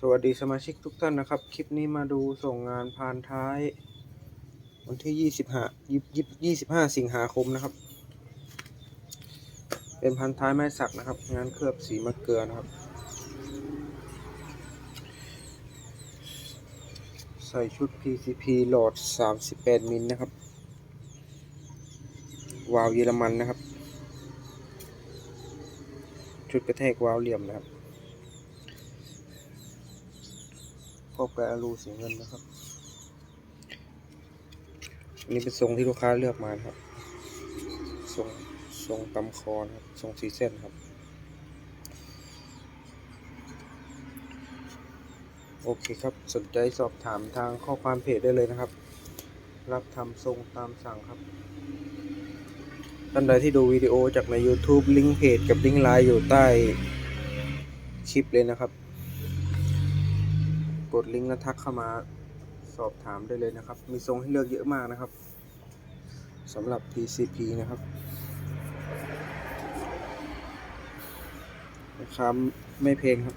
สวัสดีสมาชิกทุกท่านนะครับ คลิปนี้มาดูส่งงานพานท้าย วันที่ยี่สิบห้ายี่สิบห้าสิงหาคมนะครับ เป็นพันท้ายไม้สักนะครับ งานเคลือบสีมะเกลือนะครับ ใส่ชุด PCP โหลด38 มิลนะครับ วาล์วเยอรมันนะครับ ชุดกระแทกวาล์วเหลี่ยมนะครับ พบกับอลูสีเงินนะครับอันนี้เป็นทรงที่ลูกค้าเลือกมาครับทรงทรงตำคอนะครับทรงสีเส้นครับ โอเคครับสนใจสอบถามทางข้อความเพจได้เลยนะครับ รับทำทรงตามสั่งครับท่านใดที่ดูวิดีโอจากใน YouTube ลิงก์เพจกับลิงก์ไลน์อยู่ใต้คลิปเลยนะครับ กดลิงก์แล้วทักเข้ามาสอบถามได้เลยนะครับ มีทรงให้เลือกเยอะมากนะครับสำหรับ PCP นะครับราคาไม่เพงครับ